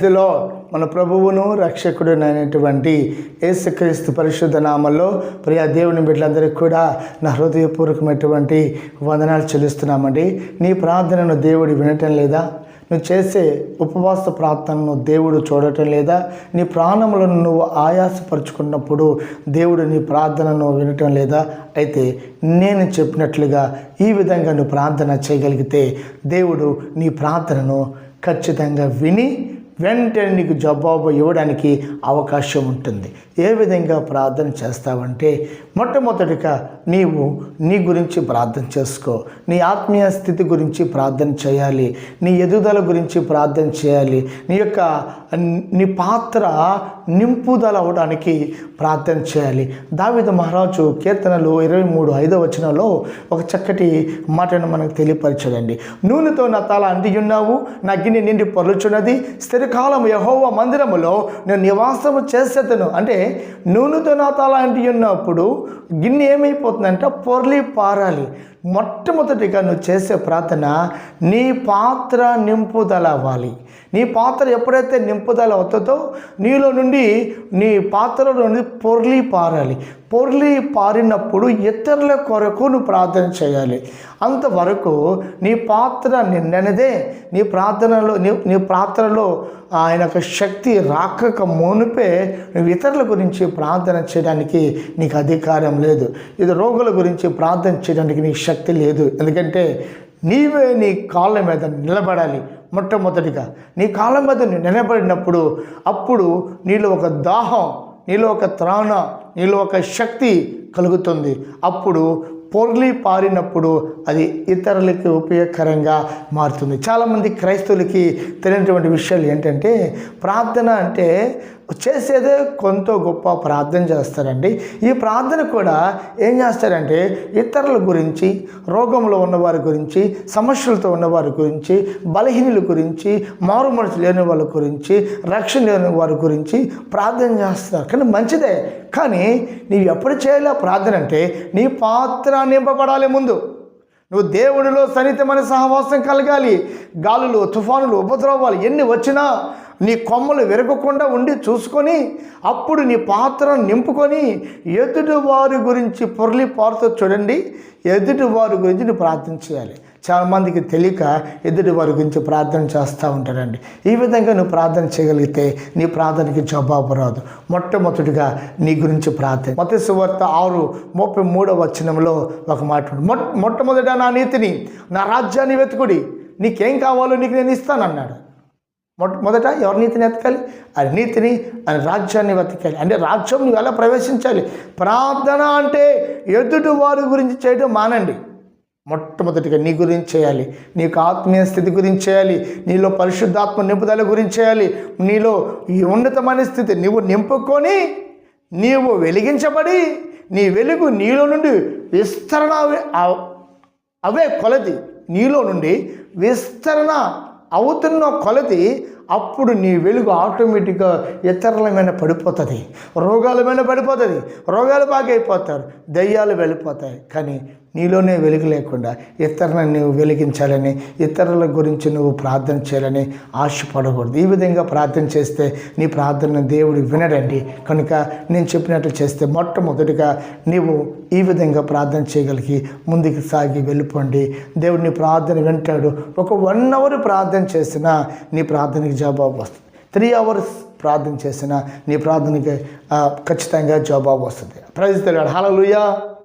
లో మన ప్రభువును రక్షకుడునైనటువంటి యేసుక్రీస్తు పరిశుద్ధ నామంలో ప్రియా దేవుని బిడ్డలందరికీ కూడా నా హృదయపూర్వకమైనటువంటి వందనాలు చెల్లిస్తున్నామండి. నీ ప్రార్థనను దేవుడు వినటం లేదా? నువ్వు చేసే ఉపవాస ప్రార్థనను దేవుడు చూడటం లేదా? నీ ప్రాణములను నువ్వు ఆయాసపరుచుకున్నప్పుడు దేవుడు నీ ప్రార్థనను వినటం లేదా? అయితే నేను చెప్పినట్లుగా ఈ విధంగా నువ్వు ప్రార్థన చేయగలిగితే దేవుడు నీ ప్రార్థనను ఖచ్చితంగా విని వెంటనే నీకు జవాబు ఇవ్వడానికి అవకాశం ఉంటుంది. ఏ విధంగా ప్రార్థన చేస్తావంటే మొట్టమొదటిగా నీవు నీ గురించి ప్రార్థన చేసుకో. నీ ఆత్మీయ స్థితి గురించి ప్రార్థన చేయాలి. నీ ఎదుగుదల గురించి ప్రార్థన చేయాలి. నీ యొక్క నీ పాత్ర నింపుదల అవడానికి ప్రార్థన చేయాలి. దావిద మహారాజు కీర్తనలు ఇరవై మూడు ఐదో వచనంలో ఒక చక్కటి మాటను మనకు తెలియపరచదండి నూనెతో నా తల అందియున్నావు నా గిన్నె నిండి పొరుచున్నది కాలం యహోవ మందిరములో నేను నివాసము చేసేతను అంటే నూనెతో నా తల అంటియున్నప్పుడు గిన్నె ఏమైపోతుందంటే పొర్లి పారాలి. మొట్టమొదటిగా నువ్వు చేసే ప్రార్థన నీ పాత్ర నింపుదల అవ్వాలి నీ పాత్ర ఎప్పుడైతే నింపుదల అవుతుందో నీలో నుండి నీ పాత్రలో నుండి పొర్లి పారాలి. పొర్లి పారినప్పుడు ఇతరుల కొరకు నువ్వు ప్రార్థన చేయాలి. అంతవరకు నీ పాత్ర నిన్ననదే నీ ప్రార్థనలో నీ నీ పాత్రలో ఆయన యొక్క శక్తి రాకక మునిపే నువ్వు ఇతరుల గురించి ప్రార్థన చేయడానికి నీకు అధికారం లేదు. ఇది రోగుల గురించి ప్రార్థన చేయడానికి నీకు శక్తి లేదు. ఎందుకంటే నీవే నీ కాళ్ళ మీద నిలబడాలి మొట్టమొదటిగా. నీ కాళ్ళ మీద నిలబడినప్పుడు అప్పుడు నీలో ఒక దాహం నీలో ఒక త్రాణ నీలో ఒక శక్తి కలుగుతుంది. అప్పుడు పొర్లి పారినప్పుడు అది ఇతరులకి ఉపయోగకరంగా మారుతుంది. చాలామంది క్రైస్తవులకి తెలియనటువంటి విషయాలు ఏంటంటే ప్రార్థన అంటే చేసేదే కొంత గొప్ప ప్రార్థన చేస్తారండి. ఈ ప్రార్థన కూడా ఏం చేస్తారంటే ఇతరుల గురించి రోగంలో ఉన్నవారి గురించి సమస్యలతో ఉన్నవారి గురించి బలహీనుల గురించి మారుమనసు లేని వాళ్ళ గురించి రక్షణ లేని వారి గురించి ప్రార్థన చేస్తారు. కానీ మంచిదే. కానీ నీవు ఎప్పుడు చేయాలి ప్రార్థన అంటే నీ పాత్ర నింపబడాలి ముందు. నువ్వు దేవుడిలో సన్నిహితమైన సహవాసం కలగాలి. గాలులు తుఫానులు ఉపద్రవాలు ఎన్ని వచ్చినా నీ కొమ్మలు విరగకుండా ఉండి చూసుకొని అప్పుడు నీ పాత్రను నింపుకొని ఎదుటి వారి గురించి పొరలి పారుతో చూడండి. ఎదుటి వారి గురించి నువ్వు ప్రార్థన చేయాలి. చాలామందికి తెలియక ఎదుటి వారి గురించి ప్రార్థన చేస్తూ ఉంటారండి. ఈ విధంగా నువ్వు ప్రార్థన చేయగలిగితే నీ ప్రార్థనకి జవాబు రాదు. మొట్టమొదటిగా నీ గురించి ప్రార్థన. మొదటి సువార్త ఆరు ముప్పై మూడవ వచనంలో ఒక మాట మొట్టమొదట నా నీతిని నా రాజ్యాన్ని వెతుకుడి. నీకేం కావాలో నీకు నేను ఇస్తానన్నాడు. అన్నాడు మొదట ఎవరి నీతిని ఎతకాలి ఆ నీతిని ఆయన రాజ్యాన్ని వెతకాలి. అంటే రాజ్యం నువ్వు ఎలా ప్రవేశించాలి. ప్రార్థన అంటే ఎదుటి వారి గురించి చేయడం మానండి. మొట్టమొదటిగా నీ గురించి చేయాలి. నీకు ఆత్మీయ స్థితి గురించి చేయాలి. నీలో పరిశుద్ధాత్మ నింపుదల గురించి చేయాలి. నీలో ఈ ఉన్నతమైన స్థితి నువ్వు నింపుకొని నీవు వెలిగించబడి నీ వెలుగు నీలో నుండి విస్తరణ అవే- అవే కొలది. నీలో నుండి విస్తరణ అవుతున్న కొలది అప్పుడు నీ వెలుగు ఆటోమేటిక్గా ఇతరుల మీద పడిపోతుంది. రోగాల మీద పడిపోతుంది. రోగాలు బాగైపోతారు. దయ్యాలు వెళ్ళిపోతాయి. కానీ నీలోనే వెలుగు లేకుండా ఇతరులను నువ్వు వెలిగించాలని ఇతరుల గురించి నువ్వు ప్రార్థన చేయాలని ఆశపడకూడదు. ఈ విధంగా ప్రార్థన చేస్తే నీ ప్రార్థన దేవుడు వినడండి. కనుక నేను చెప్పినట్లు చేస్తే మొట్టమొదటిగా నీవు ఈ విధంగా ప్రార్థన చేయగలిగి ముందుకు సాగి వెళ్ళిపోండి. దేవుడు నీ ప్రార్థన వింటాడు. ఒక వన్ అవర్ ప్రార్థన చేసినా నీ ప్రార్థనకి జవాబు వస్తుంది. త్రీ అవర్స్ ప్రార్థన చేసినా నీ ప్రార్థనకి ఖచ్చితంగా జవాబు వస్తుంది. ప్రైజ్ తెలియడు హలలుయా